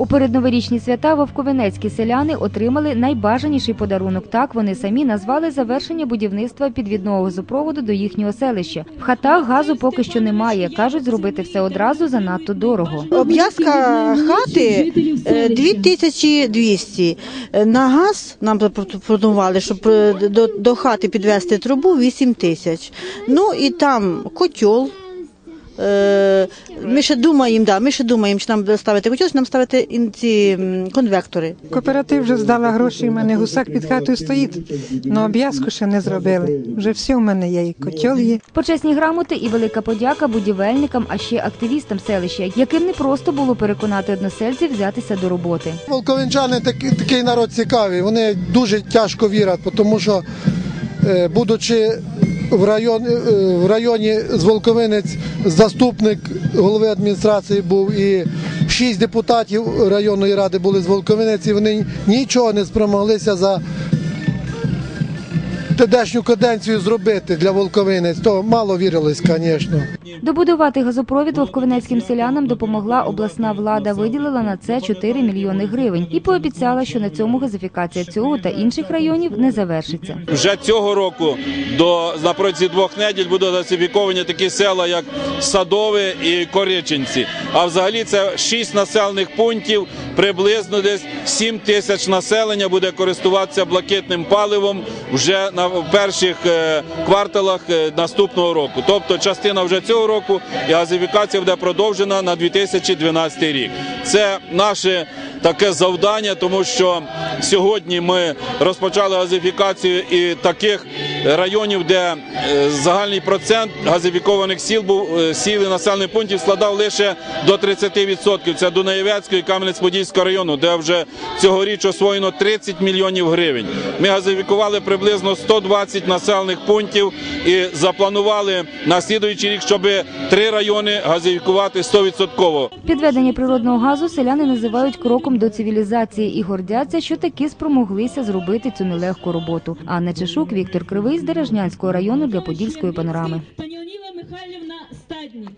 У передноворічні свята вовковенецькі селяни отримали найбажаніший подарунок. Так вони самі назвали завершення будівництва підвідного газопроводу до їхнього селища. В хатах газу поки що немає. кажуть, зробити все одразу занадто дорого. Обв'язка хати е, 2200. Е, На газ нам запропонували, щоб е, до, до хати підвести трубу 8 тисяч. Ну і там котел. Е, Ми ще думаємо, да, ми ще думаємо, чи нам ставити котел, нам ставити ці конвектори. Кооператив вже здала гроші, у мене гусак під хатою стоїть, але обв'язку ще не зробили. Вже все в мене є, і котел є. Почесні грамоти і велика подяка будівельникам, а ще активістам селища, яким не просто було переконати односельців взятися до роботи. Волковинчани такий, такий народ цікавий. Вони дуже тяжко вірять, тому що, е, будучи в районі, е, в районі з Волковинець, заступник голови адміністрації був і шість депутатів районної ради були з Волковинець, і вони нічого не спромоглися за тедешню каденцію зробити для Волковинець. То мало вірилось, звісно. Добудувати газопровід вовковенецьким селянам допомогла обласна влада. Виділила на це 4 мільйони гривень і пообіцяла, що на цьому газифікація цього та інших районів не завершиться. Вже цього року до на протязі двох неділь будуть газифіковані такі села, як Садове і Кориченці. А взагалі це шість населених пунктів, приблизно десь 7 тисяч населення буде користуватися блакитним паливом вже на в перших е, кварталах е, наступного року. Тобто частина вже цього року і газифікація буде продовжена на 2012 рік. Це наше таке завдання, тому що сьогодні ми розпочали газифікацію і таких районів, де е, загальний процент газифікованих сіл був е, сіл і населених пунктів складав лише до 30%. Це Дунаєвецького і Кам'янець-Подільського району, де вже цьогоріч освоєно 30 мільйонів гривень. Ми газифікували приблизно 120 населених пунктів і запланували на слідуючий рік, щоб три райони газифікувати 100%. Підведення природного газу селяни називають кроком до цивілізації і гордяться, що таки спромоглися зробити цю нелегку роботу. Анна Чешук, Віктор Кривий з Дережнянського району для Подільської панорами. Пані Михайлівна Стаднік.